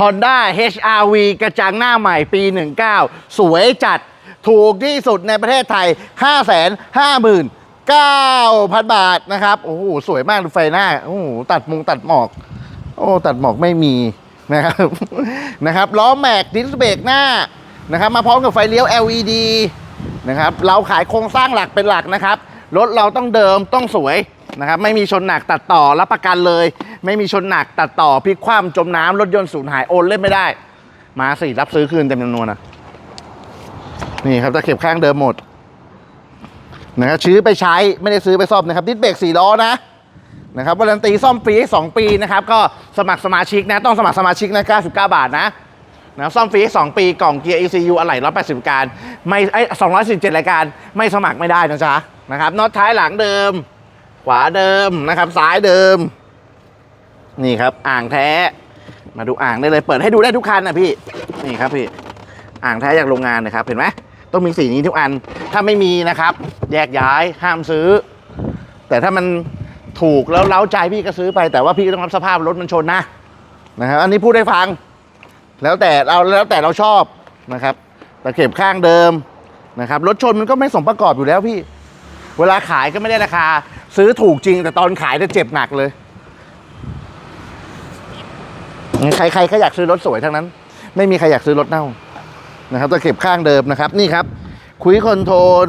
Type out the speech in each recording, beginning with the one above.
Honda HRV กระจังหน้าใหม่ปี 19 สวยจัดถูกที่สุดในประเทศไทย 559,000 บาทนะครับ โอ้โห สวยมากดูไฟหน้า โอ้โห ตัดมุงตัดหมอก โอ้ ตัดหมอกไม่มีนะครับ นะครับ ล้อแม็กดิสเบรกหน้า นะครับ มาพร้อมกับไฟเลี้ยว LED นะครับ เราขายโครงสร้างหลักเป็นหลักนะครับ รถเราต้องเดิมต้องสวย นะครับไม่มีชนหนักตัดต่อรับประกันเลย ไม่มีชนหนักตัดต่อพลิกคว่ำจมน้ำรถยนต์สูญหายโอนเล่นไม่ได้ มาสิรับซื้อคืนเต็มจำนวนนะนี่ครับตะเข็บข้างเดิมหมดนะครับซื้อไปใช้ไม่ได้ซื้อไปซ่อมนะครับดิสเบรกสี่ล้อนะนะครับวารันตีซ่อมฟรีให้2ปีนะครับก็สมัครสมาชิกนะต้องสมัครสมาชิกนะ99 บาทนะนะซ่อมฟรีให้2ปีกล่องเกียร์ ECU อะไหล่180การไม่ไอ้217รายการไม่สมัครไม่ได้นะจ๊ะนะครับน็อตท้ายหลังเดิม ขวาเดิมนะครับ ซ้ายเดิม นี่ครับอ่างแท้ มาดูอ่างได้เลย เปิดให้ดูได้ทุกคันนะพี่นี่ครับพี่อ่างแท้จากโรงงานนะครับ เห็นไหมต้องมีสีนี้ทุกอัน ถ้าไม่มีนะครับ แยกย้ายห้ามซื้อ แต่ถ้ามันถูกแล้วเล้าใจพี่ก็ซื้อไป แต่ว่าพี่ก็ต้องรับสภาพรถมันชนนะนะครับอันนี้พูดให้ฟัง แล้วแต่เราแล้วแต่เราชอบนะครับตะเข็บข้างเดิมนะครับรถชนมันก็ไม่สมประกอบอยู่แล้วพี่ เวลาขายก็ไม่ได้ราคา ซื้อถูกจริงแต่ตอนขายจะเจ็บหนักเลย ใครใครก็อยากซื้อรถสวยทั้งนั้น ไม่มีใครอยากซื้อรถเน่านะครับตะเข็บข้างเดิมนะครับ นี่ครับ คุยคอนโทรล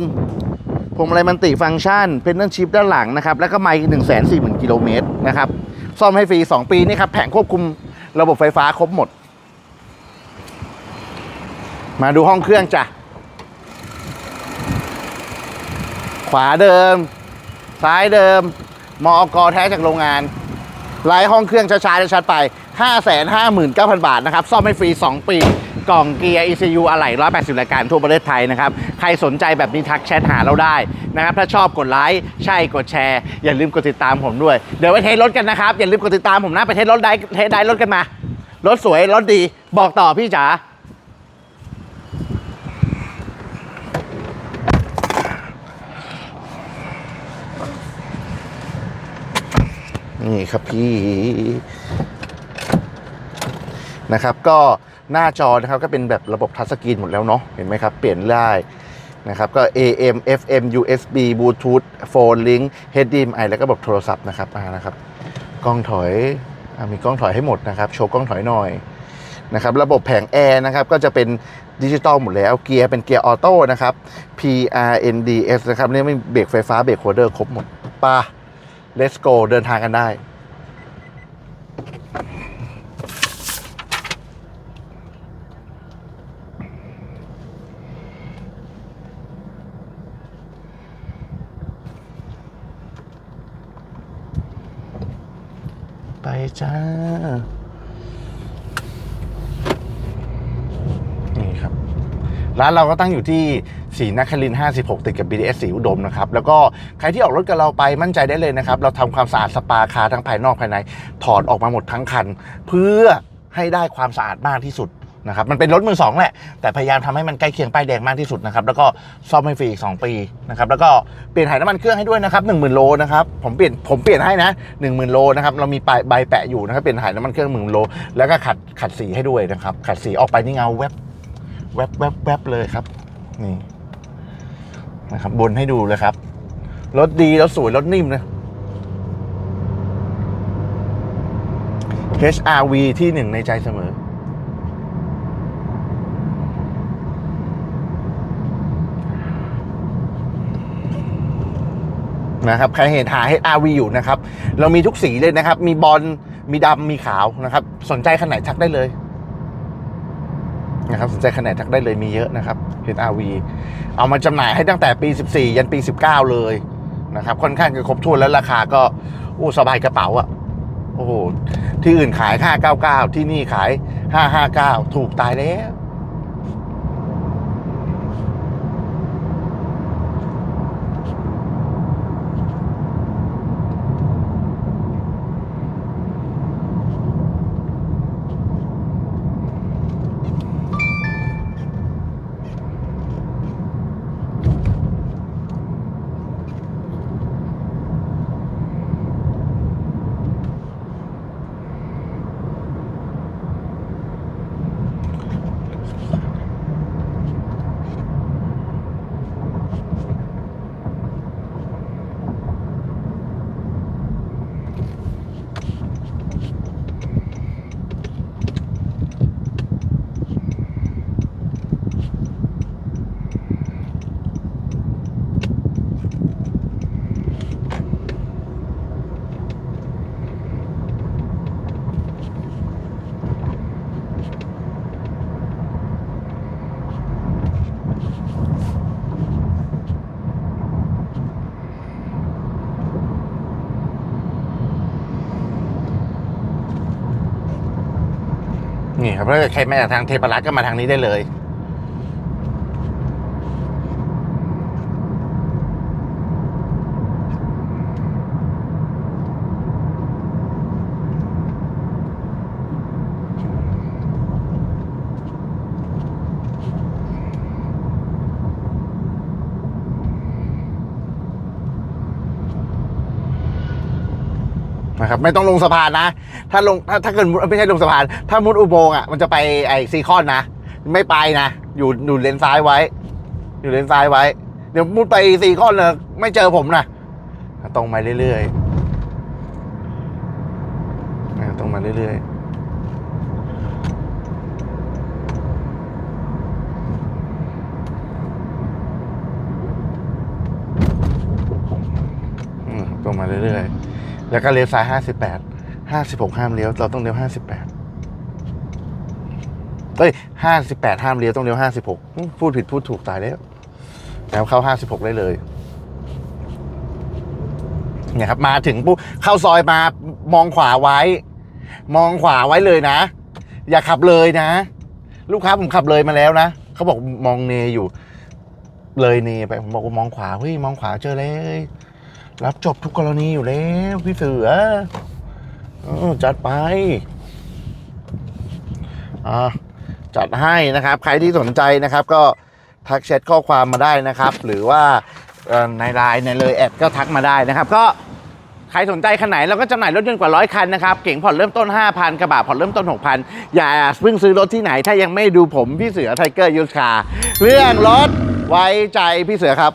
พวงมาลัยมันติฟังก์ชัน เพนนอร์ชิพด้านหลังนะครับ แล้วก็ไมค์หนึ่งแสนสี่หมื่นกิโลเมตรนะครับ ซ่อมให้ฟรี 2 ปีนี่ครับ แผงควบคุมระบบไฟฟ้าครบหมด มาดูห้องเครื่องจ้ะ ขวาเดิม ซ้ายเดิมมอกแท้จากโรงงานไล่ห้องเครื่องช้าๆชัดไป 559,000 บาทนะครับ ซ่อมให้ฟรี 2 ปี กล่องเกียร์ ECU อะไหล่180รายการทั่วประเทศไทยนะครับ ใครสนใจแบบนี้ทักแชทหาเราได้นะครับ ถ้าชอบกดไลค์ ใช่กดแชร์ อย่าลืมกดติดตามผมด้วย เดี๋ยวไปเทสรถกันนะครับ อย่าลืมกดติดตามผมนะ ไปเทสรถได้เทสได้รถกันมา รถสวย รถดี บอกต่อพี่จ๋า นี่ครับพี่นะครับ ก็หน้าจอนะครับก็เป็นแบบระบบทัชสกรีนหมดแล้วเนาะเห็นไหมครับ เปลี่ยนได้นะครับก็ AM FM USB Bluetooth Phone Link HDMI แล้วก็ระบบโทรศัพท์นะครับอ่านะครับ กล้องถอยอมีกล้องถอยให้หมดนะครับ โชว์กล้องถอยหน่อยนะครับ ระบบแผงแอร์นะครับ ก็จะเป็นดิจิตอลหมดแล้ว เกียร์เป็นเกียร์ออโต้นะครับ PRNDS นะครับเนี่ยไม่เบรกไฟฟ้าเบรกโคเดอร์ครบหมดป่ะ let's go เดินทางกันได้ ไปจ้า นี่ครับ ร้านเราก็ตั้งอยู่ที่สีนครินทร์56 ติดกับ BTS สีอุดมนะครับ แล้วก็ใครที่ออกรถกับเราไปมั่นใจได้เลยนะครับ เราทำความสะอาดสปาคาร์ทั้งภายนอกภายใน ถอดออกมาหมดทั้งคัน เพื่อให้ได้ความสะอาดมากที่สุดนะครับมันเป็นรถมือสองแหละแต่พยายามทำให้มันใกล้เคียงป้ายแดงมากที่สุดนะครับแล้วก็ซ่อมให้ฟรีอีก2ปีนะครับแล้วก็เปลี่ยนถ่ายน้ำมันเครื่องให้ด้วยนะครับ10,000โลนะครับผมเปลี่ยนผมเปลี่ยนให้นะ10,000โลนะครับเรามีใบแปะอยู่นะครับเปลี่ยนถ่ายน้ำมันเครื่องหมื่นโลแล้วก็ขัดขัดสีให้ด้วยนะครับขัดสีออกไปนี่เงาแวบ แวบแวบแวบเลยครับ นี่นะครับ บนให้ดูเลยครับ รถดีรถสวยรถนิ่มนะ HRV ที่หนึ่งในใจเสมอนะครับใครเห็นหา HRV อยู่นะครับ เรามีทุกสีเลยนะครับ มีบอลมีดำมีขาวนะครับ สนใจคันไหนทักได้เลย นะครับสนใจขนาดทักได้เลยมีเยอะนะครับ HRV เอามาจำหน่ายให้ตั้งแต่ปี 14 ยันปี 19 เลยนะครับค่อนข้างจะครบถ้วนแล้วราคาก็โอ้สบายกระเป๋าอะโอ้โหที่อื่นขาย 599 ที่นี่ขาย 559 ถูกตายแล้ว นี่ครับถ้าเกิดใครมาจากทางเทพรัตน์ก็มาทางนี้ได้เลย นะครับไม่ต้องลงสะพานนะ ถ้าลงถ้าถ้าเกิดไม่ใช่ลงสะพาน ถ้ามุดอุโมงค์อะมันจะไปไอซีคอนนะ ไม่ไปนะ อยู่อยู่เลนซ้ายไว้ อยู่เลนซ้ายไว้ เดี๋ยวมุดไปซีคอนเลยไม่เจอผมนะตรงมาเรื่อยๆตรงมาเรื่อยๆตรงมาเรื่อยๆ แล้วก็เลี้ยวซ้ายห้าสิบแปดห้าสิบหกห้ามเลี้ยวเราต้องเลี้ยวห้าสิบแปดเอ้ยห้าสิบแปดห้ามเลี้ยวต้องเลี้ยวห้าสิบหกพูดผิดพูดถูกตายแล้วแล้วเข้าห้าสิบหกได้เลยเนี่ยครับมาถึงปุ๊บเข้าซอยมามองขวาไว้ มองขวาไว้เลยนะ อย่าขับเลยนะ ลูกค้าผมขับเลยมาแล้วนะเขาบอกมองเนอยู่ เลยเนไปผมบอกว่ามองขวาเฮ้ยมองขวาเจอเลย รับจบทุกกรณีอยู่แล้วพี่เสืออจัดไป อ่าจัดให้นะครับ ใครที่สนใจนะครับ ก็ทักแชทข้อความมาได้นะครับ หรือว่าในไลน์ในเลยแอดก็ทักมาได้นะครับ ก็ใครสนใจคันไหนเราก็จำหน่ายรถยนต์กว่าร้อยคันนะครับ เก่งผ่อนเริ่มต้น 5,000 กระบะผ่อนเริ่มต้น 6,000 อย่าเพิ่งซื้อรถที่ไหน ถ้ายังไม่ดูผมพี่เสือไทเกอร์ยูสคาเรื่องรถไว้ใจพี่เสือครับ